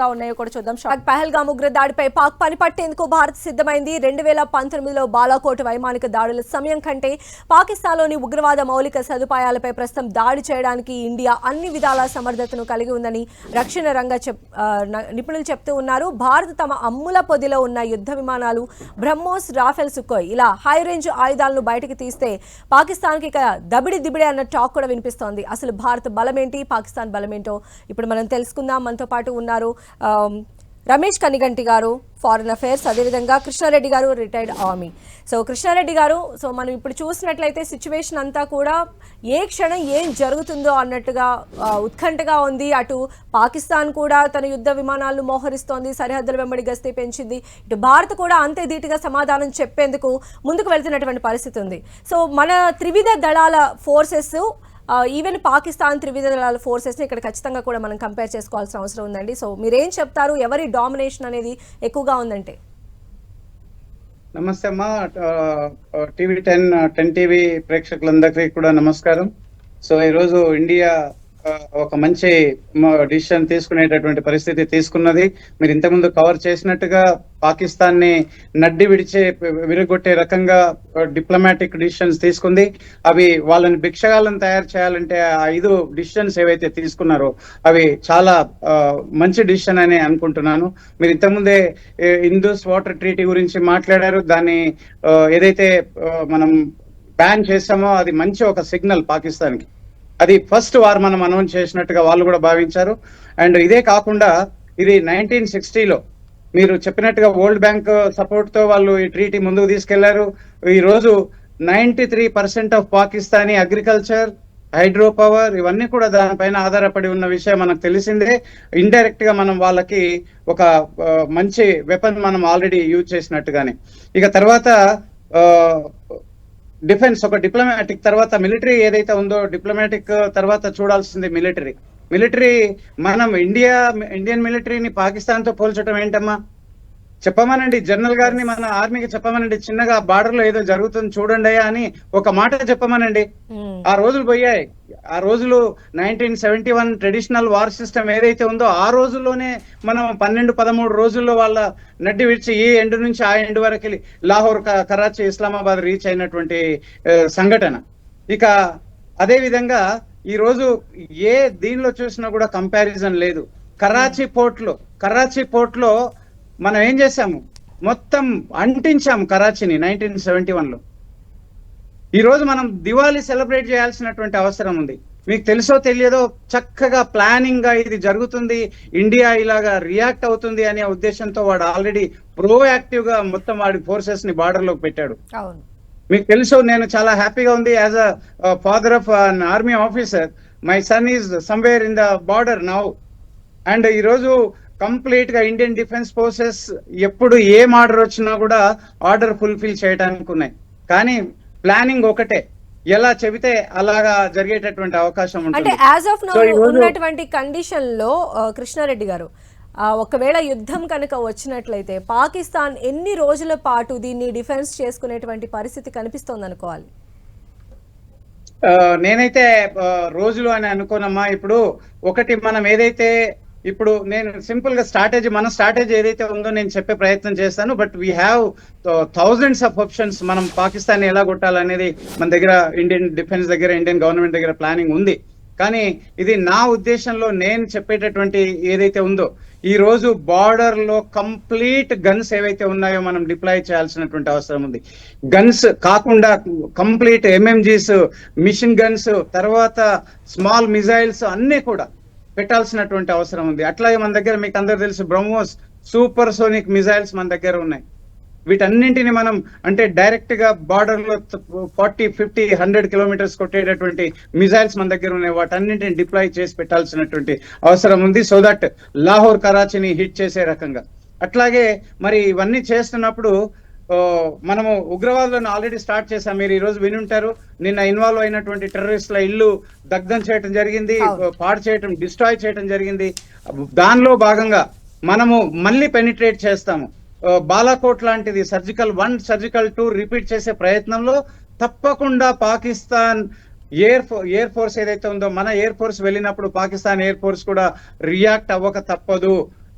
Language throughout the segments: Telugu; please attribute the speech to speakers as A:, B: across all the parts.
A: విధంగా ఉన్నాయో కూడా చూద్దాం. షాక్. పహల్గామ్ ఉగ్ర దాడిపై పాక్ పని పట్టేందుకు భారత్ సిద్ధమైంది. రెండు వేల పంతొమ్మిదిలో బాలాకోట్ వైమానిక దాడుల సమయం కంటే పాకిస్తాన్లోని ఉగ్రవాద మౌలిక సదుపాయాలపై ప్రస్తుతం దాడి చేయడానికి ఇండియా అన్ని విధాల సమర్థతను కలిగి ఉందని రక్షణ రంగ చెప్ నిపుణులు చెప్తూ ఉన్నారు. భారత్ తమ అమ్ముల పొదిలో ఉన్న యుద్ధ విమానాలు బ్రహ్మోస్ రాఫెల్ సుకోయ్ ఇలా హై రేంజ్ ఆయుధాలను బయటకు తీస్తే పాకిస్తాన్కి ఇక దబిడి దిబిడి అన్న టాక్ కూడా వినిపిస్తోంది. అసలు భారత్ బలమేంటి? పాకిస్తాన్ బలమేంటో ఇప్పుడు మనం తెలుసుకుందాం. మనతో పాటు ఉన్నారు రమేష్ కనిగంటి గారు ఫారిన్ అఫైర్స్ అదేవిధంగా కృష్ణారెడ్డి గారు రిటైర్డ్ ఆర్మీ సో కృష్ణారెడ్డి గారు సో మనం ఇప్పుడు చూసినట్లయితే సిచ్యువేషన్ అంతా కూడా ఏ క్షణం ఏం జరుగుతుందో అన్నట్టుగా ఉత్కంఠగా ఉంది. అటు పాకిస్తాన్ కూడా తన యుద్ధ విమానాలను మోహరిస్తోంది సరిహద్దుల వెంబడి గస్తీ పెంచింది. ఇటు భారత్ కూడా అంతే ధీటుగా సమాధానం చెప్పేందుకు ముందుకు వెళ్తున్నటువంటి పరిస్థితి ఉంది. సో మన త్రివిధ దళాల ఫోర్సెస్ ఈవెన్ పాకిస్తాన్ త్రివిధ దళాల ఫోర్సెస్ని ఇక్కడ ఖచ్చితంగా కూడా మనం కంపేర్ చేసుకోవాల్సిన అవసరం ఉందండి. సో మీరేం చెప్తారు? ఎవరి డామినేషన్ అనేది ఎక్కువగా ఉందంటే?
B: నమస్తే అమ్మా. టీవీ టెన్ టెన్ టీవీ ప్రేక్షకులందరికీ కూడా నమస్కారం. సో ఈరోజు ఇండియా ఒక మంచి డిసిషన్ తీసుకునేటటువంటి పరిస్థితి తీసుకున్నది. మీరు ఇంతకుముందు కవర్ చేసినట్టుగా పాకిస్తాన్ని నడ్డి విడిచే విరగొట్టే రకంగా డిప్లొమాటిక్ డిసిషన్స్ తీసుకుంది. అవి వాళ్ళని భిక్షగాలను తయారు చేయాలంటే ఆ ఐదు డిసిషన్స్ ఏవైతే తీసుకున్నారో అవి చాలా మంచి డిసిషన్ అని అనుకుంటున్నాను. మీరు ఇంతకుముందే ఏ, ఇందూస్ వాటర్ ట్రీటీ గురించి మాట్లాడారు. దాన్ని ఏదైతే మనం బ్యాన్ చేసామో అది మంచి ఒక సిగ్నల్ పాకిస్తాన్కి అది ఫస్ట్ వార్ మనం అనౌన్స్ చేసినట్టుగా వాళ్ళు కూడా భావించారు. అండ్ ఇదే కాకుండా ఇది నైన్టీన్ సిక్స్టీలో మీరు చెప్పినట్టుగా వరల్డ్ బ్యాంక్ సపోర్ట్తో వాళ్ళు ఈ ట్రీటీ ముందుకు తీసుకెళ్ళారు. ఈ రోజు ninety three percent of Pakistani agriculture hydro power ఇవన్నీ కూడా దానిపైన ఆధారపడి ఉన్న విషయం మనకు తెలిసిందే. ఇండైరెక్ట్గా మనం వాళ్ళకి ఒక మంచి వెపన్ మనం ఆల్రెడీ యూజ్ చేసినట్టుగానే. ఇక తర్వాత డిఫెన్స్ ఒక డిప్లొమాటిక్ తర్వాత మిలిటరీ ఏదైతే ఉందో డిప్లొమాటిక్ తర్వాత చూడాల్సింది మిలిటరీ మిలిటరీ మనం ఇండియా ఇండియన్ మిలిటరీని పాకిస్తాన్తో పోల్చడం ఏంటమ్మా? చెప్పమనండి జనరల్ గారిని మన ఆర్మీకి చెప్పమనండి చిన్నగా బార్డర్లో ఏదో జరుగుతుంది చూడండి అని ఒక మాట చెప్పమనండి. ఆ రోజులు పోయాయి. ఆ రోజులు nineteen seventy one traditional war system ఏదైతే ఉందో ఆ రోజుల్లోనే మనం పన్నెండు పదమూడు రోజుల్లో వాళ్ళ నడ్డి విడిచి ఈ ఎండ్ నుంచి ఆ ఎండ్ వరకు వెళ్ళి లాహోర్ కరాచీ ఇస్లామాబాద్ రీచ్ అయినటువంటి సంఘటన. ఇక అదే విధంగా ఈ రోజు ఏ దీనిలో చూసినా కూడా కంపారిజన్ లేదు. కరాచీ పోర్ట్లో కరాచీ పోర్ట్లో మనం ఏం చేశాము? మొత్తం అంటించాము కరాచీని నైన్టీన్ సెవెంటీ వన్లో ఈ రోజు మనం దివాళీ సెలబ్రేట్ చేయాల్సినటువంటి అవసరం ఉంది. మీకు తెలుసో తెలియదో చక్కగా ప్లానింగ్గా ఇది జరుగుతుంది. ఇండియా ఇలాగా రియాక్ట్ అవుతుంది అనే ఉద్దేశంతో వాడు ఆల్రెడీ ప్రో యాక్టివ్గా మొత్తం వాడి ఫోర్సెస్ని బార్డర్లోకి పెట్టాడు మీకు తెలుసు నేను చాలా హ్యాపీగా ఉంది. As a father of an army officer my son is somewhere in the border now. And ఈరోజు కంప్లీట్గా ఇండియన్ డిఫెన్స్ ఫోర్సెస్ ఎప్పుడు ఏం ఆర్డర్ వచ్చినా కూడా ఆర్డర్ ఫుల్ఫిల్ చేయడానికి ఉన్నాయి. కానీ ప్లానింగ్ ఒకటే. ఎలా చెబితే అలాగా జరిగేటటువంటి అవకాశం
A: అంటే యాజ్ ఆఫ్ నో ఉన్నటువంటి కండిషన్లో కృష్ణారెడ్డి గారు ఒకవేళ యుద్ధం కనుక వచ్చినట్లయితే పాకిస్తాన్ ఎన్ని రోజుల పాటు దీన్ని డిఫెన్స్ చేసుకునేటువంటి పరిస్థితి కనిపిస్తోంది అనుకోవాలి?
B: నేనైతే రోజులు అని అనుకోనమ్మా. ఇప్పుడు ఒకటి మనం ఏదైతే ఇప్పుడు నేను సింపుల్గా స్ట్రాటజీ మన స్ట్రాటజీ ఏదైతే ఉందో నేను చెప్పే ప్రయత్నం చేస్తాను but we have thousands of options మనం పాకిస్తాన్ ఎలా కొట్టాలనేది మన దగ్గర ఇండియన్ డిఫెన్స్ దగ్గర ఇండియన్ గవర్నమెంట్ దగ్గర ప్లానింగ్ ఉంది. కానీ ఇది నా ఉద్దేశంలో నేను చెప్పేటటువంటి ఏదైతే ఉందో ఈ రోజు బార్డర్లో కంప్లీట్ గన్స్ ఏవైతే ఉన్నాయో మనం డిప్లాయ్ చేయాల్సినటువంటి అవసరం ఉంది. గన్స్ కాకుండా కంప్లీట్ ఎంఎంజీస్ మిషన్ గన్స్ తర్వాత స్మాల్ మిజైల్స్ అన్ని కూడా పెట్టాల్సినటువంటి అవసరం ఉంది. అట్లాగే మన దగ్గర మీకు అందరు తెలుసు బ్రహ్మోస్ సూపర్ సోనిక్ మిజైల్స్ మన దగ్గర ఉన్నాయి. వీటన్నింటిని మనం అంటే డైరెక్ట్గా బార్డర్లో ఫార్టీ ఫిఫ్టీ హండ్రెడ్ కిలోమీటర్స్ కొట్టేటటువంటి మిజైల్స్ మన దగ్గర ఉన్నాయి. వాటన్నింటిని డిప్లాయ్ చేసి పెట్టాల్సినటువంటి అవసరం ఉంది. సో దట్ లాహోర్ కరాచీని హిట్ చేసే రకంగా. అట్లాగే మరి ఇవన్నీ చేస్తున్నప్పుడు మనము ఉగ్రవాదులను ఆల్రెడీ స్టార్ట్ చేసాం మీరు ఈ రోజు వినుంటారు. నిన్న ఇన్వాల్వ్ అయినటువంటి టెర్రరిస్టుల ఇల్లు దగ్ధం చేయడం జరిగింది. పాడు చేయటం డిస్ట్రాయ్ చేయడం జరిగింది. దానిలో భాగంగా మనము మళ్ళీ పెనిట్రేట్ చేస్తాము. బాలాకోట్ లాంటిది surgical one surgical two repeat చేసే ప్రయత్నంలో తప్పకుండా పాకిస్తాన్ ఎయిర్ ఎయిర్ ఫోర్స్ ఏదైతే ఉందో మన ఎయిర్ ఫోర్స్ వెళ్ళినప్పుడు పాకిస్తాన్ ఎయిర్ ఫోర్స్ కూడా రియాక్ట్ అవ్వక తప్పదు.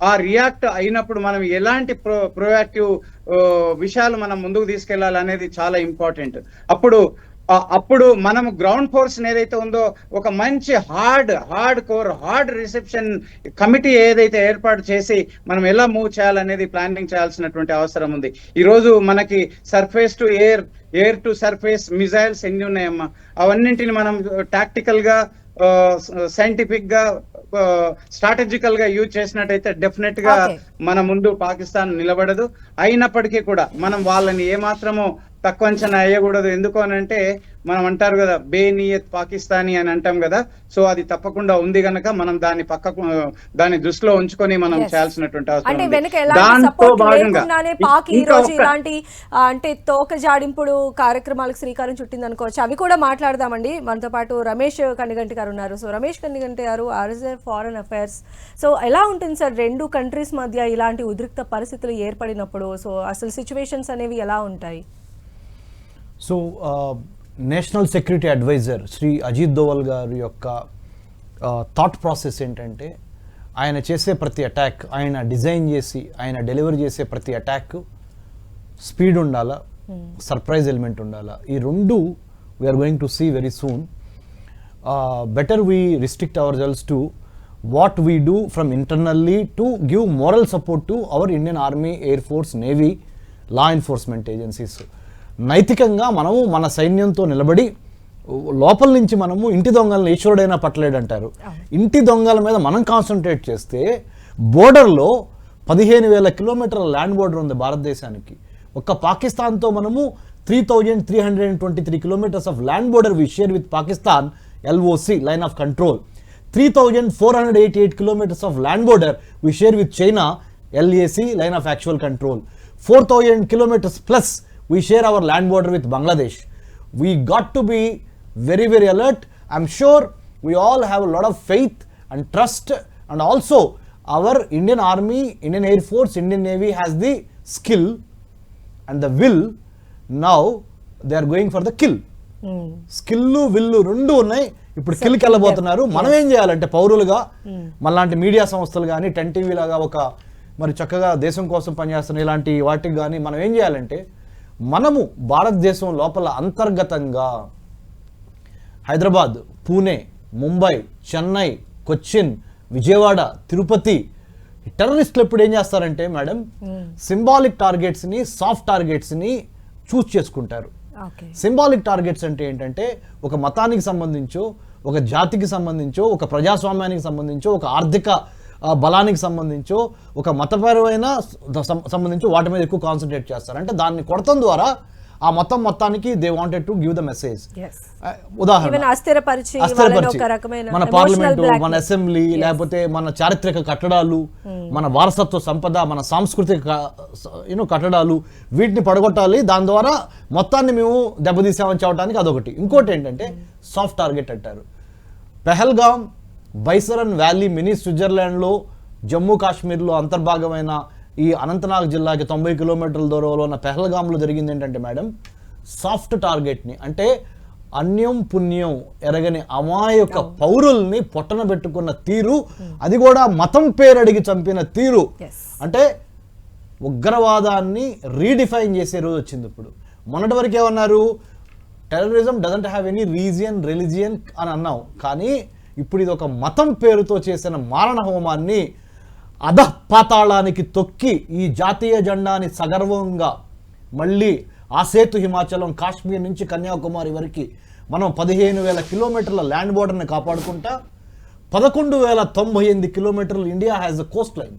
B: ఆ రియాక్ట్ అయినప్పుడు మనం ఎలాంటి ప్రో ప్రొయాక్టివ్ విషయాలు మనం ముందుకు తీసుకెళ్ళాలి అనేది చాలా ఇంపార్టెంట్. అప్పుడు అప్పుడు మనం గ్రౌండ్ ఫోర్స్ ఏదైతే ఉందో ఒక మంచి hard hard core hard reception committee ఏదైతే ఏర్పాటు చేసి మనం ఎలా మూవ్ చేయాలనేది ప్లానింగ్ చేయాల్సినటువంటి అవసరం ఉంది. ఈ రోజు మనకి surface to air air to surface missiles ఎన్ని ఉన్నాయమ్మా? అవన్నింటిని మనం టాక్టికల్గా సైంటిఫిక్గా స్ట్రాటజికల్గా యూజ్ చేసినట్టయితే
A: డెఫినెట్గా.
B: మన ముందు పాకిస్తాన్ నిలబడదు అయినప్పటికీ కూడా మనం వాళ్ళని ఏమాత్రము తక్కువ అంచనా వేయకూడదు. ఎందుకు అని అంటే మనం అంటారు కదా బేనియత్ పాకిస్తానీ అని అంటాం కదా సో అది తప్పకుండా ఉంది గనక మనం దాన్ని పక్కకు దాన్ని దృష్టిలో ఉంచుకొని మనం. చేయాల్సినటువంటి అవసరం దాంతో భాగంగా
A: ఇలాంటి అంటే తోక జాడింపుడు కార్యక్రమాలకు శ్రీకారం చుట్టింది అనుకోవచ్చు. అవి కూడా మాట్లాడదామండి. మనతో పాటు రమేష్ కన్నిగంటి గారు ఉన్నారు. సో రమేష్ కన్నిగంటి గారు ఆర్ఎస్ఏ ఫారెన్ అఫైర్స్ సో ఎలా ఉంటుంది సార్ రెండు కంట్రీస్ మధ్య ఇలాంటి ఉద్రిక్త పరిస్థితులు ఏర్పడినప్పుడు? సో అసలు సిచ్యువేషన్స్ అనేవి ఎలా ఉంటాయి?
C: So national security advisor Shri Ajit Doval గారి యొక్క థాట్ ప్రాసెస్ ఏంటంటే ఆయన చేసే ప్రతి అటాక్ ఆయన డిజైన్ చేసి ఆయన డెలివరీ చేసే ప్రతి అటాక్ స్పీడ్ ఉండాలా? సర్ప్రైజ్ ఎలిమెంట్ ఉండాలా? ఈ రెండు we're going to see very soon better we restrict ourselves to what we do from internally to give moral support to our Indian army air force navy law enforcement agencies నైతికంగా మనము మన సైన్యంతో నిలబడి లోపల నుంచి మనము ఇంటి దొంగలను ఈశ్వరుడైనా పట్టలేడంటారు. ఇంటి దొంగల మీద మనం కాన్సన్ట్రేట్ చేస్తే బోర్డర్లో పదిహేను వేల కిలోమీటర్ల ల్యాండ్ బోర్డర్ ఉంది భారతదేశానికి. ఒక్క పాకిస్తాన్తో మనము three thousand three hundred and twenty three kilometres of land border we share with Pakistan LOC line of control three thousand four hundred eighty eight kilometres of land border we share with China LAC line of actual control four thousand kilometres plus we share our land border with Bangladesh. We got to be very, very alert. I'm sure we all have a lot of faith and trust, and also our Indian Army, Indian Air Force, Indian Navy has the skill and the will. Now they are going for the kill. Skill will రెండు ఉన్నాయి ఇప్పుడు కిల్కి వెళ్ళబోతున్నారు మనం ఏం చేయాలంటే పౌరులుగా మనలాంటి మీడియా సంస్థలు కానీ టెన్ టీవీ లాగా ఒక మరి చక్కగా దేశం కోసం పనిచేస్తున్న ఇలాంటి వాటికి కానీ మనం ఏం చేయాలంటే మనము భారతదేశం లోపల అంతర్గతంగా హైదరాబాద్ పూణే ముంబై చెన్నై కొచ్చిన్ విజయవాడ తిరుపతి టెర్రరిస్టులు ఎప్పుడు ఏం చేస్తారంటే మేడం సింబాలిక్ టార్గెట్స్ని సాఫ్ట్ టార్గెట్స్ని చూస్ చేసుకుంటారు. సింబాలిక్ టార్గెట్స్ అంటే ఏంటంటే ఒక మతానికి సంబంధించో ఒక జాతికి సంబంధించో ఒక ప్రజాస్వామ్యానికి సంబంధించో ఒక ఆర్థిక బలానికి సంబంధించో ఒక మతపరమైన సంబంధించో వాటి మీద ఎక్కువ కాన్సన్ట్రేట్ చేస్తారు. అంటే దాన్ని కొడతం ద్వారా ఆ మొత్తం మొత్తానికి they wanted to give the message ఉదాహరణ. మన పార్లమెంటు మన. అసెంబ్లీ లేకపోతే మన చారిత్రక కట్టడాలు మన వారసత్వ సంపద మన సాంస్కృతిక యూనో కట్టడాలు వీటిని పడగొట్టాలి. దాని ద్వారా మొత్తాన్ని మేము దెబ్బతీసామని చెప్పడానికి అదొకటి. ఇంకోటి ఏంటంటే సాఫ్ట్ టార్గెట్ అంటారు. పెహల్గామ్ బైసరన్ వ్యాలీ మినీ స్విట్జర్లాండ్లో జమ్మూ కాశ్మీర్లో అంతర్భాగమైన ఈ అనంతనాగ్ జిల్లాకి తొంభై కిలోమీటర్ల దూరంలో ఉన్న పెహల్గామ్లో జరిగింది ఏంటంటే మేడం సాఫ్ట్ టార్గెట్ని అంటే అన్యం పుణ్యం ఎరగని అమాయక పౌరుల్ని పొట్టన పెట్టుకున్న తీరు అది కూడా మతం పేరు అడిగి చంపిన తీరు. అంటే ఉగ్రవాదాన్ని రీడిఫైన్ చేసే రోజు వచ్చింది ఇప్పుడు. మొన్నటి వరకు ఏమన్నారు? Terrorism doesn't have any region religion అని అన్నాం. కానీ ఇప్పుడు ఇది ఒక మతం పేరుతో చేసిన మారణ హోమాన్ని అధపాతాళానికి తొక్కి ఈ జాతీయ జెండాని సగర్వంగా మళ్ళీ ఆ సేతు హిమాచలం కాశ్మీర్ నుంచి కన్యాకుమారి వరకు మనం పదిహేను వేల కిలోమీటర్ల ల్యాండ్ బోర్డర్ని కాపాడుకుంటా పదకొండు వేల తొంభై ఎనిమిది కిలోమీటర్లు India has a coastline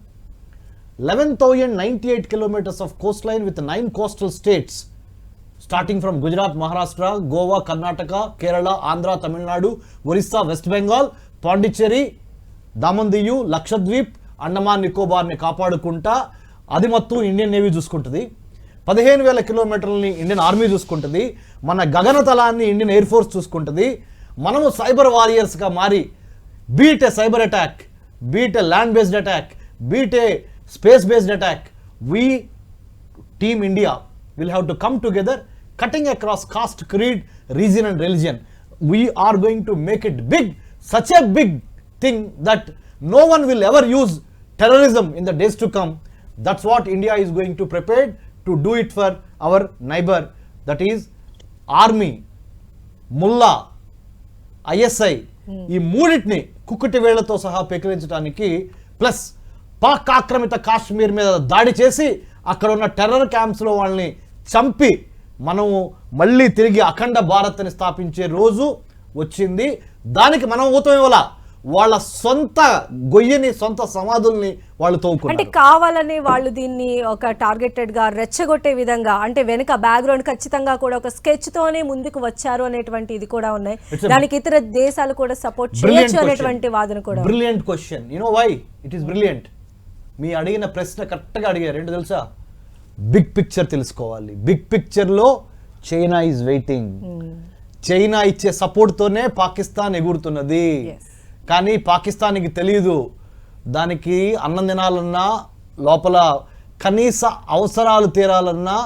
C: eleven thousand ninety eight kilometres of coastline with nine coastal states starting from Gujarat Maharashtra Goa Karnataka Kerala Andhra Tamil Nadu Orissa West Bengal Pondicherry Daman Diu Lakshadweep Andaman నికోబార్ని కాపాడుకుంటా అది మొత్తం ఇండియన్ నేవీ చూసుకుంటుంది. పదిహేను వేల కిలోమీటర్లని ఇండియన్ ఆర్మీ చూసుకుంటుంది. మన గగనతలాన్ని ఇండియన్ ఎయిర్ ఫోర్స్ చూసుకుంటుంది. మనము సైబర్ వారియర్స్గా మారి beat a cyber attack beat a land based attack beat a space based attack we team India will have to come together cutting across caste creed region and religion we're going to make it big such a big thing that no one will ever use terrorism in the days to come that's what India is going to prepare to do it for our neighbour that is army Mullah ISI ఈ మూడింటిని కుక్కటి వేళ్ళతో సహా పెకిరించడానికి ప్లస్ పాక్ ఆక్రమిత కాశ్మీర్ మీద దాడి చేసి అక్కడ ఉన్న టెర్రర్ క్యాంప్స్లో వాళ్ళని చంపి మనము మళ్ళీ తిరిగి అఖండ భారత్ని స్థాపించే రోజు వచ్చింది. దానికి మనం ఊతం ఇవ్వాల? వాళ్ళ సొంత గొయ్యని సొంత సమాధుల్ని వాళ్ళు
A: అంటే
C: తవ్వుకున్నారు
A: కావాలని వాళ్ళు దీన్ని ఒక టార్గెటెడ్గా రెచ్చగొట్టే విధంగా అంటే వెనుక బ్యాక్గ్రౌండ్ ఖచ్చితంగా కూడా ఒక స్కెచ్ తోనే ముందుకు వచ్చారు అనేటువంటి ఇది కూడా ఉన్నాయి. దానికి ఇతర దేశాలు కూడా సపోర్ట్ చేయొచ్చు అనేటువంటి వాదన కూడా.
C: Brilliant question you know why it is brilliant మీ అడిగిన ప్రశ్న కరెక్ట్గా అడిగారు. ఏంటో తెలుసా? బిగ్ పిక్చర్ తెలుసుకోవాలి. బిగ్ పిక్చర్లో చైనా ఈజ్ వెయిటింగ్ చైనా ఇచ్చే సపోర్ట్తోనే పాకిస్తాన్ ఎగురుతున్నది. కానీ పాకిస్తాన్కి తెలియదు దానికి అన్నం తినాలన్నా లోపల కనీస అవసరాలు తీరాలన్నా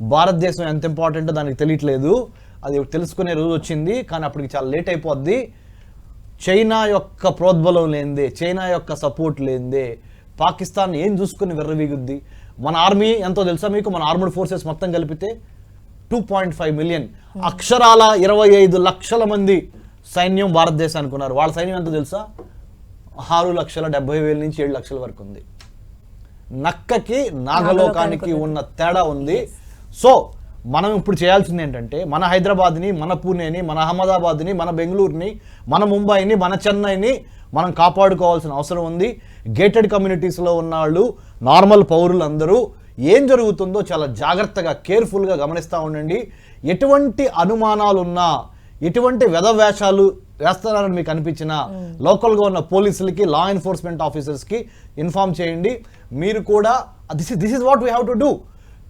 C: భారతదేశం ఎంత ఇంపార్టెంటో దానికి తెలియట్లేదు. అది తెలుసుకునే రోజు వచ్చింది కానీ అప్పటికి చాలా లేట్ అయిపోద్ది. చైనా యొక్క ప్రోద్బలం లేనిదే చైనా యొక్క సపోర్ట్ లేనిదే పాకిస్తాన్ ఏం చూసుకుని వెర్రవీగుద్ది? మన ఆర్మీ ఎంతో తెలుసా మీకు? మన ఆర్మడ్ ఫోర్సెస్ మొత్తం కలిపితే టూ పాయింట్ ఫైవ్ మిలియన్ అక్షరాల ఇరవై ఐదు లక్షల మంది సైన్యం భారతదేశానికి ఉన్నారు. వాళ్ళ సైన్యం ఎంతో తెలుసా? ఆరు లక్షల డెబ్బై వేల నుంచి ఏడు లక్షల వరకు ఉంది. నక్కకి నాగలోకానికి ఉన్న తేడా ఉంది. సో మనం ఇప్పుడు చేయాల్సింది ఏంటంటే మన హైదరాబాద్ని మన పూణేని మన అహ్మదాబాద్ని మన బెంగళూరుని మన ముంబైని మన చెన్నైని మనం కాపాడుకోవాల్సిన అవసరం ఉంది. గేటెడ్ కమ్యూనిటీస్లో ఉన్న వాళ్ళు నార్మల్ పౌరులందరూ ఏం జరుగుతుందో చాలా జాగ్రత్తగా కేర్ఫుల్గా గమనిస్తూ ఉండండి. ఎటువంటి అనుమానాలు ఉన్నా ఎటువంటి వెధవేషాలు వేస్తున్నారని మీకు అనిపించిన లోకల్గా ఉన్న పోలీసులకి లా ఎన్ఫోర్స్మెంట్ ఆఫీసర్స్కి ఇన్ఫార్మ్ చేయండి. మీరు కూడా this is this is what we have to do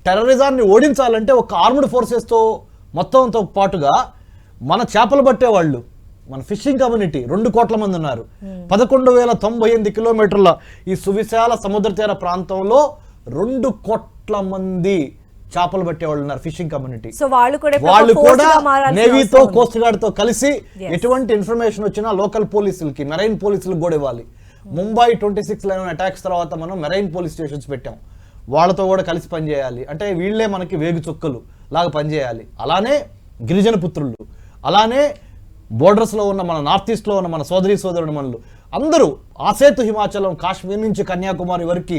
C: టెర్రరిజాన్ని ఓడించాలంటే ఒక ఆర్మ్డ్ ఫోర్సెస్తో మొత్తంతో పాటుగా మన చేపలు పట్టేవాళ్ళు మన ఫిషింగ్ కమ్యూనిటీ రెండు కోట్ల మంది ఉన్నారు. పదకొండు వేల తొంభై ఎనిమిది కిలోమీటర్ల ఈ సువిశాల సముద్ర తీర ప్రాంతంలో రెండు కోట్ల మంది చేపలు పట్టేవాళ్ళు ఉన్నారు ఫిషింగ్ కమ్యూనిటీ.
A: సో వాళ్ళు కూడా
C: నేవీతో. కోస్ట్ గార్డ్తో కలిసి. ఎటువంటి ఇన్ఫర్మేషన్ వచ్చినా లోకల్ పోలీసులకి మెరైన్ పోలీసులకు కూడా ఇవ్వాలి. Mumbai twenty six eleven attacks తర్వాత మనం మెరైన్ పోలీస్ స్టేషన్స్ పెట్టాం. వాళ్ళతో కూడా కలిసి పనిచేయాలి. అంటే వీళ్ళే మనకి వేగు చుక్కలు లాగా పనిచేయాలి. అలానే గిరిజన పుత్రులు. అలానే borders లో ఉన్న మన నార్త్ ఈస్ట్లో ఉన్న మన సోదరి సోదరుడు మనలు. అందరూ ఆసేతు హిమాచలం కాశ్మీర్ నుంచి కన్యాకుమారి వరకు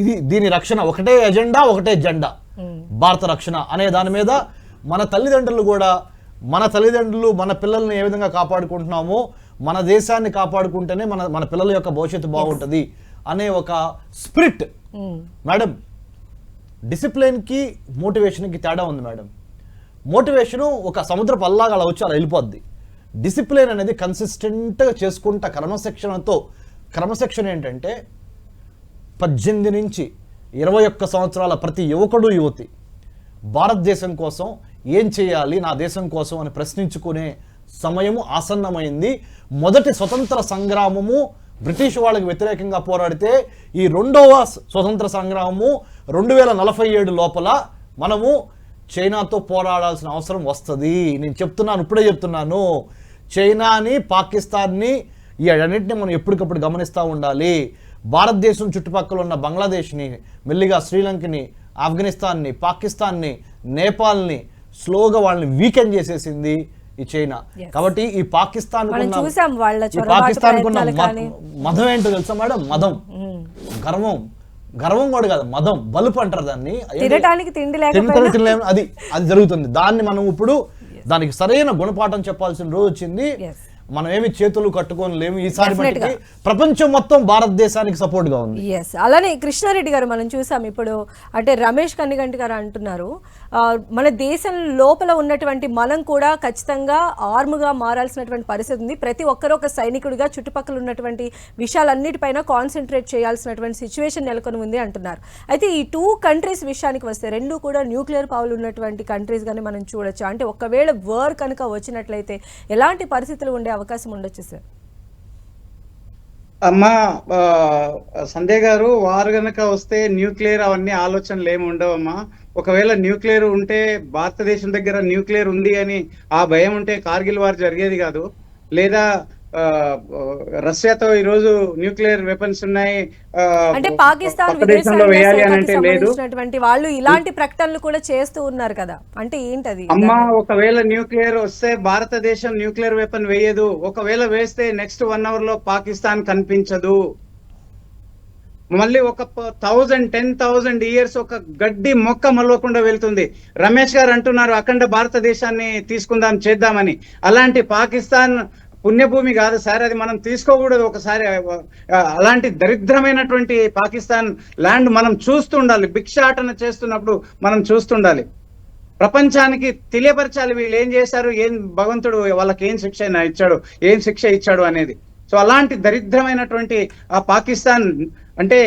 C: ఇది దీని రక్షణ ఒకటే ఎజెండా ఒకటే జెండా. భారత రక్షణ అనే దాని మీద మన తల్లిదండ్రులు కూడా మన తల్లిదండ్రులు మన పిల్లల్ని ఏ విధంగా కాపాడుకుంటున్నామో మన దేశాన్ని కాపాడుకుంటేనే మన మన పిల్లల యొక్క భవిష్యత్తు బాగుంటుంది అనే ఒక స్పిరిట్. మేడం డిసిప్లిన్కి మోటివేషన్కి తేడా ఉంది మేడం. మోటివేషను ఒక సముద్ర పల్లాగా అలా వచ్చి అలా వెళ్ళిపోద్ది. డిసిప్లిన్ అనేది కన్సిస్టెంట్గా చేసుకుంటా క్రమశిక్షణతో క్రమశిక్షణ ఏంటంటే పద్దెనిమిది నుంచి ఇరవై ఒక్క సంవత్సరాల ప్రతి యువకుడు యువతి భారతదేశం కోసం ఏం చేయాలి నా దేశం కోసం అని ప్రశ్నించుకునే సమయము ఆసన్నమైంది. మొదటి స్వతంత్ర సంగ్రామము బ్రిటిష్ వాళ్ళకి వ్యతిరేకంగా పోరాడితే ఈ రెండవ స్వతంత్ర సంగ్రామము రెండు వేల నలభై ఏడు లోపల మనము చైనాతో పోరాడాల్సిన అవసరం వస్తుంది. నేను చెప్తున్నాను ఇప్పుడే చెప్తున్నాను. చైనాని పాకిస్తాన్ని ఈ అన్నింటిని మనం ఎప్పటికప్పుడు గమనిస్తూ ఉండాలి. భారతదేశం చుట్టుపక్కల ఉన్న బంగ్లాదేశ్ని మెల్లిగా శ్రీలంకని ఆఫ్ఘనిస్తాన్ని పాకిస్తాన్ని నేపాల్ని స్లోగా వాళ్ళని వీకెండ్ చేసేసింది ఈ చైనా. కాబట్టి ఈ పాకిస్తాన్ పాకిస్తాన్. మదం ఏంటో తెలుసా మేడం? మదం గర్వం. గర్వం కూడా కాదు మదం బలుపు అంటారు దాన్ని ఏంటి?
A: తినటానికి తిండి
C: తినలేము అది అది జరుగుతుంది దాన్ని మనం ఇప్పుడు దానికి సరైన గుణపాఠం చెప్పాల్సిన రోజు వచ్చింది. మనం ఏమి చేతులు కట్టుకొని లేము. ఈసారి మట్టికి ప్రపంచం మొత్తం భారతదేశానికి సపోర్ట్గా ఉంది.
A: ఎస్ అలానే కృష్ణారెడ్డి గారు మనం చూసాం ఇప్పుడు అంటే రమేష్ కన్నిగంటి గారు అంటున్నారు. మన దేశం లోపల ఉన్నటువంటి మనం కూడా ఖచ్చితంగా ఆర్మ్గా మారాల్సినటువంటి పరిస్థితి ఉంది. ప్రతి ఒక్కరూ ఒక సైనికుడిగా చుట్టుపక్కల ఉన్నటువంటి విషయాలన్నిటిపైన కాన్సన్ట్రేట్ చేయాల్సినటువంటి సిచ్యువేషన్ నెలకొని ఉంది అంటున్నారు. అయితే ఈ టూ కంట్రీస్ విషయానికి వస్తే రెండు కూడా న్యూక్లియర్ పవర్ ఉన్నటువంటి కంట్రీస్ గానీ మనం చూడొచ్చు. అంటే ఒకవేళ వర్ కనుక వచ్చినట్లయితే ఎలాంటి పరిస్థితులు ఉండే అవకాశం ఉండొచ్చు సార్.
B: అమ్మా సందే సంధ్య గారు వారు గనక వస్తే న్యూక్లియర్ అవన్నీ ఆలోచనలు ఏమి ఉండవమ్మా ఒకవేళ న్యూక్లియర్ ఉంటే భారతదేశం దగ్గర న్యూక్లియర్ ఉంది అని ఆ భయం ఉంటే కార్గిల్ వారు జరిగేది కాదు. లేదా రష్యాతో ఈ రోజు న్యూక్లియర్ వెపన్స్ ఉన్నాయి.
A: అంటే పాకిస్తాన్
B: వేయాలి అని అంటే లేదు.
A: వాళ్ళు ఇలాంటి ప్రకటనలు కూడా చేస్తూ ఉన్నారు కదా. అంటే ఏంటది
B: అమ్మా ఒకవేళ న్యూక్లియర్ వస్తే భారతదేశం న్యూక్లియర్ వెపన్ వేయదు. ఒకవేళ వేస్తే నెక్స్ట్ వన్ అవర్లో పాకిస్తాన్ కనిపించదు. మళ్ళీ ఒక థౌజండ్ టెన్ థౌజండ్ ఇయర్స్ ఒక గడ్డి మొక్క మలవకుండా వెళ్తుంది. రమేష్ గారు అంటున్నారు అఖండ భారతదేశాన్ని తీసుకుందాం చేద్దామని. అలాంటి పాకిస్తాన్ పుణ్యభూమి కాదు సార్ అది మనం తీసుకోకూడదు ఒకసారి. అలాంటి దరిద్రమైనటువంటి పాకిస్తాన్ ల్యాండ్ మనం చూస్తుండాలి. భిక్షాటన చేస్తున్నప్పుడు మనం చూస్తుండాలి. ప్రపంచానికి తెలియపరచాలి వీళ్ళు ఏం చేశారు ఏం భగవంతుడు వాళ్ళకి ఏం శిక్ష అయినా ఇచ్చాడు ఏం శిక్ష ఇచ్చాడు అనేది. సో అలాంటి దరిద్రమైనటువంటి ఆ పాకిస్తాన్ అంటే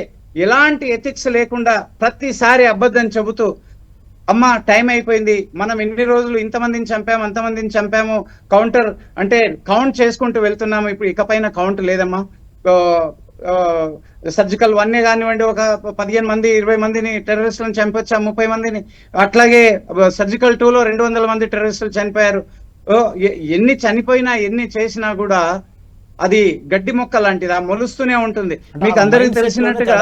B: ఎలాంటి ఎథిక్స్ లేకుండా ప్రతిసారి అబద్ధం చెబుతూ అమ్మ టైం అయిపోయింది. మనం ఎన్ని రోజులు ఇంతమందిని చంపాము అంతమందిని చంపాము. కౌంటర్ అంటే కౌంట్ చేసుకుంటూ వెళ్తున్నాము. ఇప్పుడు ఇకపైన కౌంట్ లేదమ్మా. సర్జికల్ వన్నే కానివ్వండి. ఒక పదిహేను మంది ఇరవై మందిని టెర్రరిస్టులను చంపొచ్చా ముప్పై మందిని అట్లాగే సర్జికల్ టూలో రెండు వందల మంది టెర్రరిస్టులు చనిపోయారు. ఎన్ని చనిపోయినా ఎన్ని చేసినా కూడా అది గడ్డి మొక్క లాంటిది. ఆ మొలుస్తూనే ఉంటుంది. మీకు అందరికి తెలిసినట్టుగా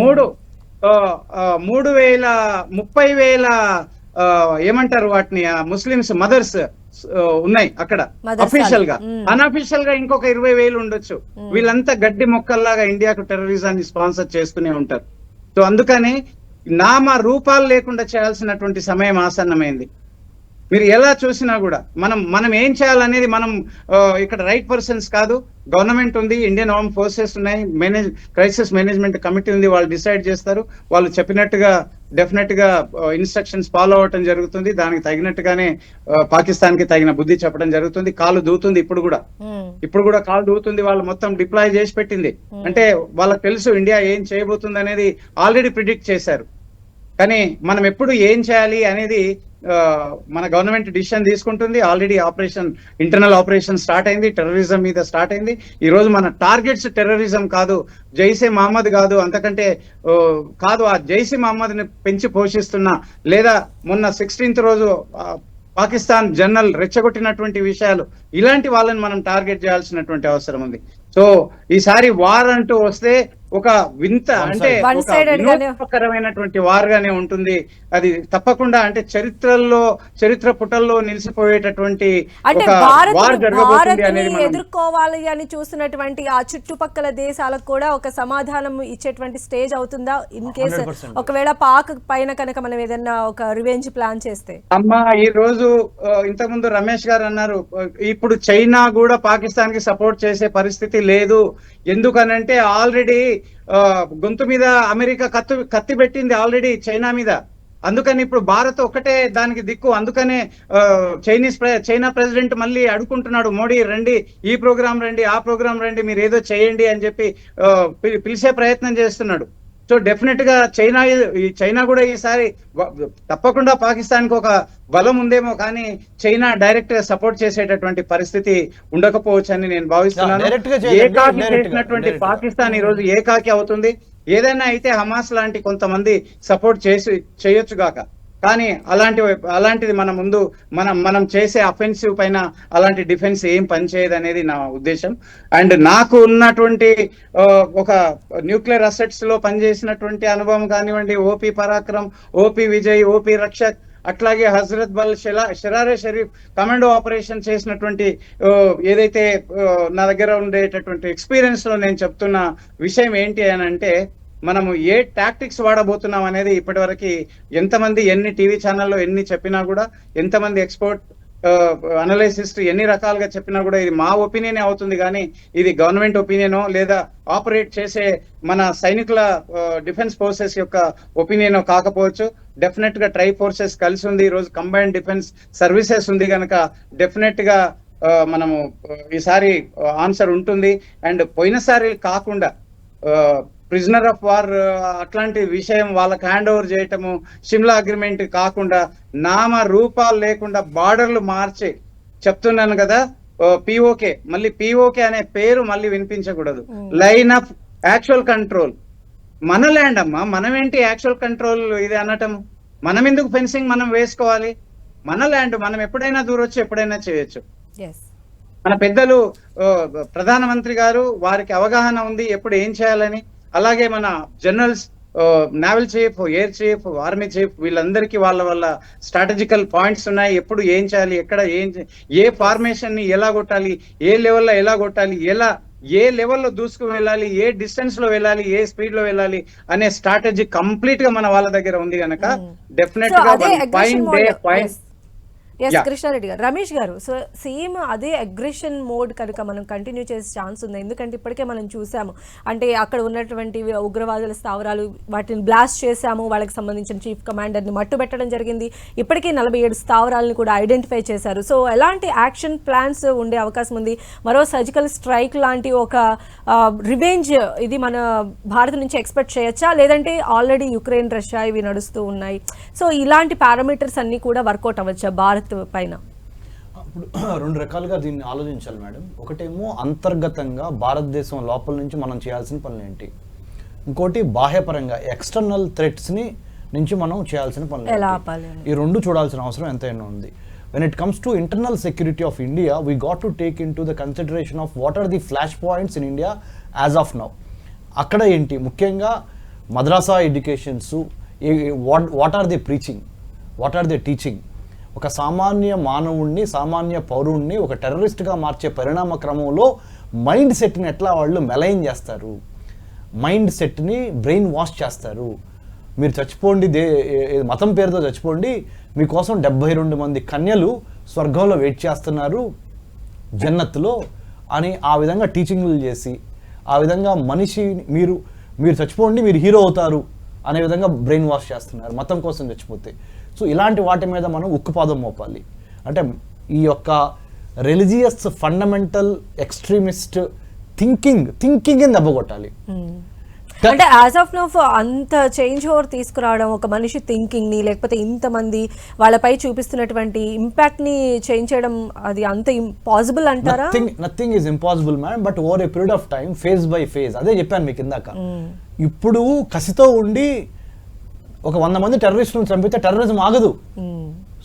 C: మేడం.
B: మూడు వేల ముప్పై వేల ఆ, ఏమంటారు వాటిని ముస్లిమ్స్ మదర్స్ ఉన్నాయి అక్కడ అఫీషియల్గా. అన్అఫీషియల్గా ఇంకొక ఇరవై వేలు ఉండొచ్చు. వీళ్ళంతా గడ్డి మొక్కల్లాగా ఇండియాకు టెర్రరిజాన్ని స్పాన్సర్ చేస్తూనే ఉంటారు. సో అందుకని నామ రూపాలు లేకుండా చేయాల్సినటువంటి సమయం ఆసన్నమైంది. మీరు ఎలా చూసినా కూడా మనం మనం ఏం చేయాలనేది మనం ఇక్కడ రైట్ పర్సన్స్ కాదు. గవర్నమెంట్ ఉంది ఇండియన్ ఆర్మ్ ఫోర్సెస్ ఉన్నాయి. మేనేజ్ క్రైసిస్ మేనేజ్మెంట్ కమిటీ ఉంది వాళ్ళు డిసైడ్ చేస్తారు. వాళ్ళు చెప్పినట్టుగా డెఫినెట్గా ఇన్స్ట్రక్షన్స్ ఫాలో అవటం జరుగుతుంది. దానికి తగినట్టుగానే పాకిస్తాన్కి తగిన బుద్ధి చెప్పడం జరుగుతుంది. కాలు దూతుంది ఇప్పుడు కూడా. ఇప్పుడు కూడా కాల్ దూతుంది వాళ్ళు మొత్తం డిప్లాయ్ చేసి పెట్టింది. అంటే వాళ్ళకి తెలుసు ఇండియా ఏం చేయబోతుంది అనేది ఆల్రెడీ ప్రిడిక్ట్ చేశారు. కానీ మనం ఎప్పుడు ఏం చేయాలి అనేది మన గవర్నమెంట్ డిసిషన్ తీసుకుంటుంది. Already operation internal operation start అయింది. టెర్రరిజం మీద స్టార్ట్ అయింది. ఈ రోజు మన టార్గెట్స్ టెర్రరిజం కాదు. జైసే మహమ్మద్ కాదు. అంతకంటే కాదు. ఆ జైసే మహమ్మద్ని పెంచి పోషిస్తున్న లేదా మొన్న సిక్స్టీన్త్ రోజు పాకిస్తాన్ జనరల్ రెచ్చగొట్టినటువంటి విషయాలు ఇలాంటి వాళ్ళని మనం టార్గెట్ చేయాల్సినటువంటి అవసరం ఉంది. సో ఈసారి వార్ అంటూ వస్తే ఒక వింత అంటే. వినోదకరమైనటువంటి వార్ గానే ఉంటుంది అది తప్పకుండా అంటే చరిత్రల్లో చరిత్ర పుటల్లో నిలిచిపోయేటటువంటి
A: ఎదుర్కోవాలి అని చూస్తున్నటువంటి ఆ చుట్టుపక్కల దేశాలకు కూడా ఒక సమాధానం ఇచ్చేటువంటి స్టేజ్ అవుతుందా ఇన్ కేస్
C: 100%.
A: ఒకవేళ పాక్ పైన కనుక మనం ఏదైనా ఒక రివెంజ్ ప్లాన్ చేస్తే
B: అమ్మ ఈ రోజు ఆ, ఇంతకుముందు రమేష్ గారు అన్నారు ఇప్పుడు చైనా కూడా పాకిస్తాన్కి సపోర్ట్ చేసే పరిస్థితి లేదు ఎందుకనంటే ఆల్రెడీ గొంతు మీద అమెరికా కత్తి కత్తి పెట్టింది ఆల్రెడీ చైనా మీద. అందుకని ఇప్పుడు భారత్ ఒకటే దానికి దిక్కు. అందుకనే ఆ, చైనీస్ చైనా ప్రెసిడెంట్ మళ్ళీ అడుగుంటున్నాడు మోడీ రండి ఈ ప్రోగ్రాం రండి ఆ ప్రోగ్రాం రండి మీరు ఏదో చేయండి అని చెప్పి పిలిచే ప్రయత్నం చేస్తున్నాడు. సో డెఫినెట్గా చైనా ఈ చైనా కూడా ఈసారి తప్పకుండా పాకిస్తాన్కి ఒక బలం ఉందేమో కానీ చైనా డైరెక్ట్గా సపోర్ట్ చేసేటటువంటి పరిస్థితి ఉండకపోవచ్చు అని నేను భావిస్తున్నాను. ఏకాకి చేసినటువంటి. పాకిస్తాన్ ఈ రోజు ఏకాకి అవుతుంది. ఏదైనా అయితే హమాస్ లాంటి కొంతమంది సపోర్ట్ చేసి చేయొచ్చు గాక. కానీ అలాంటి అలాంటిది మన ముందు మనం మనం చేసే అఫెన్సివ్ పైన అలాంటి డిఫెన్స్ ఏం పనిచేయదు అనేది నా ఉద్దేశం. అండ్ నాకు ఉన్నటువంటి ఒక న్యూక్లియర్ అసెట్స్లో పనిచేసినటువంటి అనుభవం కానివ్వండి OP Parakram OP Vijay OP Rakshak అట్లాగే హజరత్ బల్ షెలా షెరారే షరీఫ్ కమాండో ఆపరేషన్ చేసినటువంటి ఏదైతే నా దగ్గర ఉండేటటువంటి ఎక్స్పీరియన్స్లో నేను చెప్తున్న విషయం ఏంటి అని అంటే మనము ఏ టాక్టిక్స్ వాడబోతున్నాం అనేది ఇప్పటివరకు ఎంతమంది ఎన్ని టీవీ ఛానల్లో ఎన్ని చెప్పినా కూడా ఎంతమంది ఎక్స్పర్ట్ అనలైసిస్ట్ ఎన్ని రకాలుగా చెప్పినా కూడా ఇది మా ఒపీనియన్ అవుతుంది కానీ ఇది గవర్నమెంట్ ఒపీనియనో లేదా ఆపరేట్ చేసే మన సైనికుల డిఫెన్స్ ఫోర్సెస్ యొక్క ఒపీనియన్ కాకపోవచ్చు. డెఫినెట్గా ట్రై ఫోర్సెస్ కలిసి ఉంది. ఈ రోజు కంబైన్డ్ డిఫెన్స్ సర్వీసెస్ ఉంది కనుక డెఫినెట్గా మనము ఈసారి ఆన్సర్ ఉంటుంది. అండ్ పోయినసారి కాకుండా ప్రిజనర్ ఆఫ్ వార్ అట్లాంటి విషయం వాళ్ళకి హ్యాండ్ ఓవర్ చేయటము షిమ్లా అగ్రిమెంట్ కాకుండా నామ రూపాలు లేకుండా బార్డర్లు మార్చి చెప్తున్నాను కదా పిఓకే మళ్ళీ పిఓకే అనే పేరు మళ్ళీ వినిపించకూడదు. లైన్ ఆఫ్ యాక్చువల్ కంట్రోల్ మన ల్యాండ్ అమ్మా మనం ఏంటి యాక్చువల్ కంట్రోల్ ఇది అనటం? మనం ఎందుకు ఫెన్సింగ్ మనం వేసుకోవాలి? మన ల్యాండ్ మనం ఎప్పుడైనా దూరొచ్చు ఎప్పుడైనా చేయొచ్చు. మన పెద్దలు ప్రధానమంత్రి గారు వారికి అవగాహన ఉంది ఎప్పుడు ఏం చేయాలని? అలాగే మన generals naval chief air chief army chief వీళ్ళందరికీ వాళ్ళ వాళ్ళ స్ట్రాటజికల్ పాయింట్స్ ఉన్నాయి. ఎప్పుడు ఏం చేయాలి ఎక్కడ ఏం ఏ ఫార్మేషన్ని ఎలా కొట్టాలి ఏ లెవెల్లో ఎలా కొట్టాలి ఎలా ఏ లెవెల్లో దూసుకు వెళ్ళాలి ఏ డిస్టెన్స్లో వెళ్ళాలి ఏ స్పీడ్లో వెళ్ళాలి అనే స్ట్రాటజీ కంప్లీట్గా మన వాళ్ళ దగ్గర ఉంది కనుక డెఫినెట్
A: సో
B: గా point day point
A: S. Krishna Reddy గారు. రమేష్ గారు సో సేమ్ అదే అగ్రెషన్ మోడ్ కనుక మనం కంటిన్యూ చేసే ఛాన్స్ ఉంది? ఎందుకంటే ఇప్పటికే మనం చూసాము. అంటే అక్కడ ఉన్నటువంటి ఉగ్రవాదుల స్థావరాలు వాటిని బ్లాస్ట్ చేశాము. వాళ్ళకి సంబంధించిన చీఫ్ కమాండర్ని మట్టు పెట్టడం జరిగింది. ఇప్పటికే నలభై ఏడు స్థావరాలను కూడా ఐడెంటిఫై చేశారు. సో ఎలాంటి యాక్షన్ ప్లాన్స్ ఉండే అవకాశం ఉంది? మరో సర్జికల్ స్ట్రైక్ లాంటి ఒక రివెంజ్ ఇది మన భారత్ నుంచి ఎక్స్పెక్ట్ చేయొచ్చా? లేదంటే ఆల్రెడీ యుక్రెయిన్ రష్యా ఇవి నడుస్తూ ఉన్నాయి. సో ఇలాంటి పారామీటర్స్ అన్ని కూడా వర్కౌట్ అవ్వచ్చా? భారత్ పైన.
C: ఇప్పుడు రెండు రకాలుగా దీన్ని ఆలోచించాలి మేడం. ఒకటేమో అంతర్గతంగా భారతదేశం లోపల నుంచి మనం చేయాల్సిన పనులు ఏంటి ఇంకోటి బాహ్యపరంగా ఎక్స్టర్నల్ థ్రెట్స్ని నుంచి మనం చేయాల్సిన పనులు. ఈ రెండు చూడాల్సిన అవసరం ఎంతైనా ఉంది. When it comes to internal security of India we got to take into the consideration of what are the flash points in India as of now అక్కడ ఏంటి? ముఖ్యంగా మద్రాసా educations what what are the preaching what are the teaching ఒక సామాన్య మానవుణ్ణి సామాన్య పౌరుణ్ణి ఒక టెర్రరిస్ట్గా మార్చే పరిణామ క్రమంలో మైండ్ సెట్ని ఎట్లా వాళ్ళు మెలైన్ చేస్తారు? మైండ్ సెట్ని బ్రెయిన్ వాష్ చేస్తారు. మీరు చచ్చిపోండి దే మతం పేరుతో చచ్చిపోండి మీకోసం డెబ్బై రెండు మంది కన్యలు స్వర్గంలో వెయిట్ చేస్తున్నారు జన్నత్తులో అని ఆ విధంగా టీచింగ్లు చేసి ఆ విధంగా మనిషి మీరు మీరు చచ్చిపోండి మీరు హీరో అవుతారు అనే విధంగా బ్రెయిన్ వాష్ చేస్తున్నారు మతం కోసం చచ్చిపోతే. సో ఇలాంటి వాటి మీద మనం ఉక్కుపాదం మోపాలి. అంటే ఈ యొక్క religious fundamental extremist thinking thinking దెబ్బకొట్టాలి
A: అంటే యాజ్ ఆఫ్ నో అంత చేంజ్ ఓవర్ తీసుకురావడం ఒక మనిషి థింకింగ్ని లేకపోతే ఇంతమంది వాళ్ళపై చూపిస్తున్నటువంటి ఇంపాక్ట్ని చేంజ్ చేయడం అది అంత పాసిబుల్ అంటారా?
C: Nothing nothing is impossible ma'am but over a period of time phase by phase అదే చెప్పాను మీకు ఇందాక. ఇప్పుడు కసితో ఉండి ఒక వంద మంది టెర్రరిస్టులను చంపితే టెర్రరిజం ఆగదు.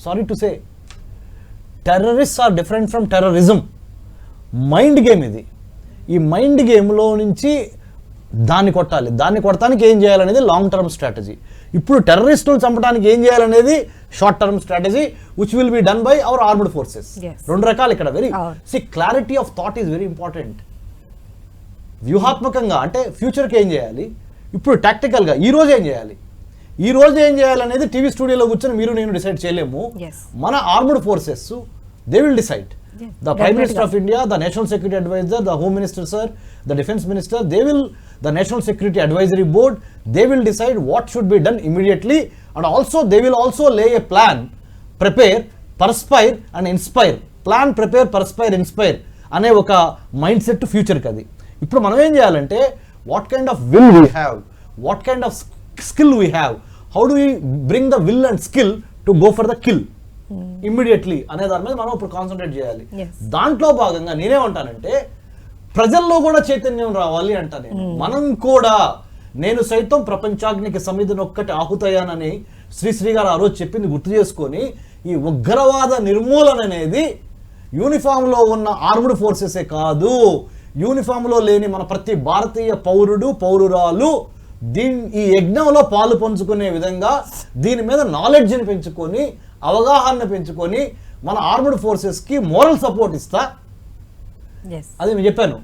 C: Sorry to say terrorist are different from terrorism mind game ఇది. ఈ మైండ్ గేమ్లో నుంచి దాన్ని కొట్టాలి. దాన్ని కొట్టడానికి ఏం చేయాలనేది లాంగ్ టర్మ్ స్ట్రాటజీ ఇప్పుడు టెర్రరిస్టులను చంపడానికి ఏం చేయాలనేది short term strategy which will be done by our armed forces. రెండు రకాలు ఇక్కడ very. C clarity of thought is very important వ్యూహాత్మకంగా అంటే ఫ్యూచర్కి ఏం చేయాలి? ఇప్పుడు టాక్టికల్గా ఈ రోజు ఏం చేయాలి? ఈ రోజు ఏం చేయాలనేది టీవీ స్టూడియోలో కూర్చొని మీరు నేను డిసైడ్ చేయలేము. మన armed forces they will decide the prime minister. Of India the national security adviser the home minister sir the defence minister they will the national security advisory board they will decide what should be done immediately and also they will also lay a plan prepare perspire and inspire plan prepare perspire inspire అనే ఒక మైండ్ సెట్ ఫ్యూచర్కి అది. ఇప్పుడు మనం ఏం చేయాలంటే what kind of will we have what kind of skill we have how do we bring the will and skill to go for the kill immediately అనే దాని మీద మనం ఇప్పుడు కాన్సన్ట్రేట్ చేయాలి. దాంట్లో భాగంగా నేనేమంటానంటే ప్రజల్లో కూడా చైతన్యం రావాలి అంటా నేను. మనం కూడా నేను సైతం ప్రపంచాగ్నికి సమిధిని ఒక్కటి ఆహుతయ్యానని శ్రీశ్రీ గారు ఆ రోజు చెప్పింది గుర్తు చేసుకొని ఈ ఉగ్రవాద నిర్మూలన అనేది యూనిఫామ్లో ఉన్న ఆర్మ్డ్ ఫోర్సెసే కాదు. యూనిఫామ్లో లేని మన ప్రతి భారతీయ పౌరుడు పౌరురాలు దీని ఈ యజ్ఞంలో పాలు పంచుకునే విధంగా దీని మీద నాలెడ్జ్ని పెంచుకొని అవగాహన పెంచుకొని మన ఆర్మ్డ్ ఫోర్సెస్కి మోరల్ సపోర్ట్ ఇస్తా. అది నేను చెప్పాను.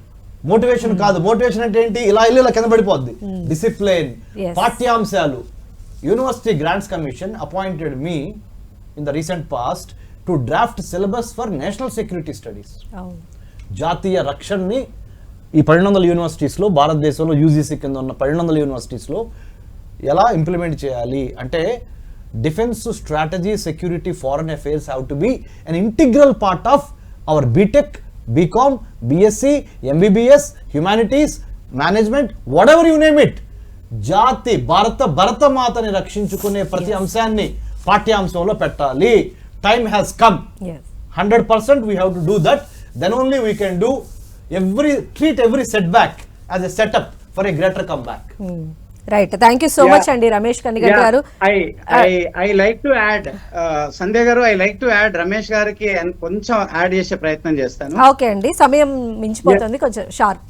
C: మోటివేషన్ కాదు. మోటివేషన్ అంటే ఏంటి? ఇలా ఇల్లు ఇలా కింద పడిపోద్ది. Discipline
A: Yes.
C: పాఠ్యాంశాలు. University grants commission appointed me in the recent past to draft syllabus for national security studies జాతీయ రక్షణని ఈ పన్నెండు వందల యూనివర్సిటీస్లో భారతదేశంలో యూజీసీ కింద ఉన్న పన్నెండు వందల యూనివర్సిటీస్లో ఎలా ఇంప్లిమెంట్ చేయాలి? అంటే defence strategy security foreign affairs have to be an integral part of our BTech BCom BSc MBBS humanities management whatever you name it జాతి భారత భరతమాతని రక్షించుకునే ప్రతి అంశాన్ని పాఠ్యాంశంలో పెట్టాలి. Time has come hundred percent we have to do that then only we can do every treat every setback as a setup for a greater comeback
A: right thank you so much అండి రమేష్ కనిగట్ గారు.
B: I I I like to add Sandhya గారు I like to add Ramesh గారికి కొంచెం యాడ్ చేసే ప్రయత్నం చేస్తాను.
A: ఓకే అండి సమయం మించిపోతుంది. కొంచెం షార్ప్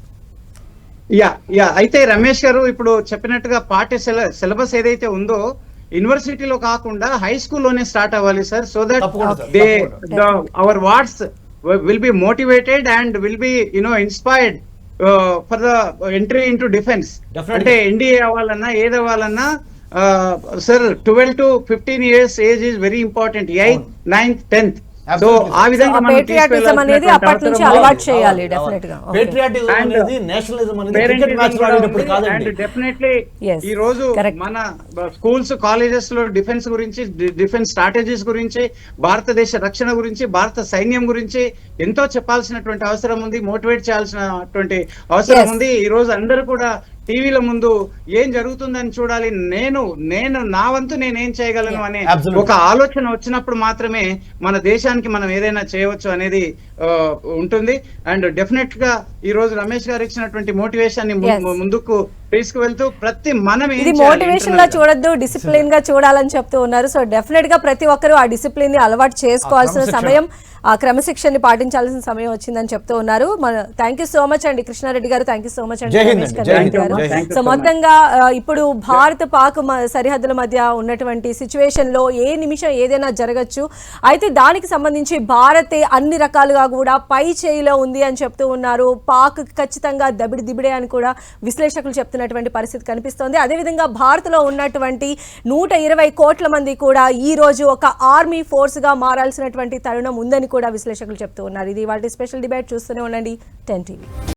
B: యా యా అయితే రమేష్ గారు ఇప్పుడు చెప్పినట్టుగా పాఠ్య సిలబస్ ఏదైతే ఉందో యూనివర్సిటీలో కాకుండా హై స్కూల్లోనే స్టార్ట్ అవ్వాలి sir so that they. Our wards will be motivated and will be you know inspired for the entry into defence
C: Definitely.
B: అంటే ఎన్డీఏ అవ్వాలన్నా ఏది అవ్వాలన్నా sir twelve to fifteen years age is very important eighth ninth tenth so. ఆ విధంగా
A: పేట్రియాటిజం అనేది అప్పటి నుంచి అలవాటు. చేయాలి డెఫినెట్గా.
C: పేట్రియాటిజం అనేది నేషనలిజం అనేది క్రికెట్ మ్యాచ్ ఆడేటప్పుడు. కాదండి
A: Yes,
B: ఈ రోజు. మన స్కూల్స్ కాలేజెస్లో డిఫెన్స్ గురించి డిఫెన్స్ స్ట్రాటజీస్ గురించి భారతదేశ రక్షణ గురించి భారత సైన్యం గురించి ఎంతో చెప్పాల్సినటువంటి అవసరం ఉంది మోటివేట్ చేయాల్సినటువంటి అవసరం. ఉంది ఈ రోజు అందరూ కూడా టీవీల ముందు ఏం జరుగుతుందని చూడాలి నేను నేను నా వంతు నేను ఏం చేయగలను. అనే. ఒక ఆలోచన వచ్చినప్పుడు మాత్రమే మన దేశానికి మనం ఏదైనా చేయవచ్చు అనేది ఉంటుంది అండ్ డెఫినెట్గా ఈ రోజు రమేష్ గారు ఇచ్చినటువంటి
A: మోటివేషన్ని.
B: ముందుకు తీసుకువెళ్తూ ప్రతి మనం
A: ఇది
B: మోటివేషన్గా?
A: చూడొద్దు డిసిప్లిన్గా చూడాలని చెప్తూ ఉన్నారు. సో డెఫినెట్గా ప్రతి ఒక్కరూ ఆ డిసిప్లిన్ని అలవాటు చేసుకోవాల్సిన
C: క్రమశిక్షణ.
A: సమయం ఆ క్రమశిక్షణని పాటించాల్సిన సమయం వచ్చిందని చెప్తూ ఉన్నారు. మన థ్యాంక్ యూ సో మచ్ అండి కృష్ణారెడ్డి గారు. థ్యాంక్ యూ సో మచ్ అండి
C: జై హింద్
A: రమేష్
C: అండి,
A: కన్యారెడ్డి
C: జై హింద్,
A: గారు. సో. మొత్తంగా ఇప్పుడు భారత్ పాక్ సరిహద్దుల మధ్య ఉన్నటువంటి సిచ్యువేషన్లో ఏ నిమిషం ఏదైనా జరగచ్చు. అయితే దానికి సంబంధించి భారత్ అన్ని రకాలుగా కూడా పై చేయిలో ఉంది అని చెప్తూ ఉన్నారు. పాక్ ఖచ్చితంగా దబిడి దిబిడే అని కూడా విశ్లేషకులు చేస్తున్నటువంటి పరిస్థితి కనిపిస్తోంది. అదేవిధంగా భారత్లో ఉన్నటువంటి నూట ఇరవై కోట్ల మంది కూడా ఈ రోజు ఒక ఆర్మీ ఫోర్స్గా మారాల్సినటువంటి తరుణం ఉందని కూడా విశ్లేషకులు చెప్తూ ఉన్నారు. ఇది వాటి స్పెషల్ డిబేట్. చూస్తూనే ఉండండి. Ten TV.